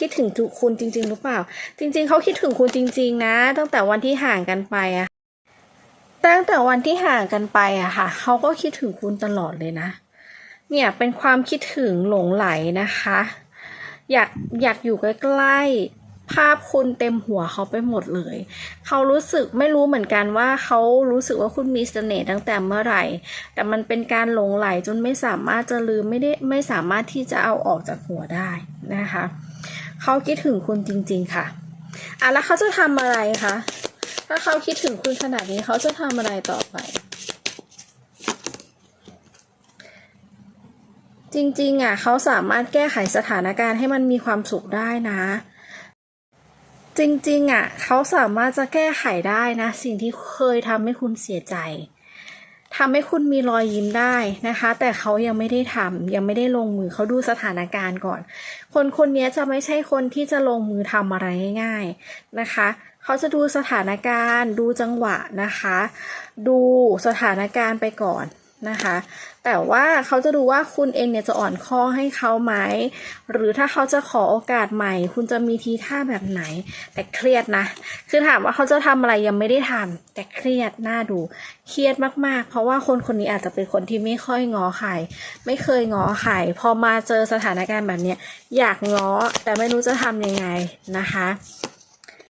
คิดถึงคุณจริง ๆ หรือเปล่า จริง ๆ เขาคิดถึงคุณจริง ๆ นะ ตั้งแต่วันที่ห่างกันไปอะตั้งแต่วันที่ห่างกันไปอะค่ะ เขาก็คิดถึงคุณตลอดเลยนะ เนี่ยเป็นความคิดถึงหลงไหลนะคะ อยากอยากอยู่ใกล้ๆภาพคุณเต็มหัวเขาไปหมดเลย เขารู้สึกไม่รู้เหมือนกันว่าเขารู้สึกว่าคุณมีเสน่ห์ตั้งแต่เมื่อไหร่ แต่มันเป็นการหลงไหลจนไม่สามารถจะลืมไม่ได้ไม่สามารถที่จะเอาออกจากหัวได้ นะคะเขาคิดถึงคุณจริง ๆค่ะอะแล้วเขาจะทำอะไรคะถ้าเขาคิดถึงคุณขนาดนี้เขาจะทำอะไรต่อไป จริงๆอะเขาสามารถแก้ไขสถานการณ์ให้มันมีความสุขได้นะ จริงๆอะเขาสามารถจะแก้ไขได้นะ สิ่งที่เคยทำให้คุณเสียใจ ทำให้คุณมีรอยยิ้มได้นะคะ แต่เขายังไม่ได้ทำยังไม่ได้ลงมือเขาดูสถานการณ์ก่อน คนคนนี้จะไม่ใช่คนที่จะลงมือทำอะไรง่ายๆนะคะเขาจะดูสถานการณ์ ดูจังหวะนะคะ ดูสถานการณ์ไปก่อน นะคะ แต่ว่าเขาจะดูว่าคุณเองเนี่ยจะอ่อนข้อให้เขาไหม หรือถ้าเขาจะขอโอกาสใหม่ คุณจะมีทีท่าแบบไหน แต่เครียดนะ คือถามว่าเขาจะทำอะไรยังไม่ได้ทำแต่เครียดน่าดู เครียดมากๆ เพราะว่าคนคนนี้อาจจะเป็นคนที่ไม่ค่อยงอใครไม่เคยงอใครพอมาเจอสถานการณ์แบบเนี้ยอยากง้อแต่ไม่รู้จะทำยังไงนะคะ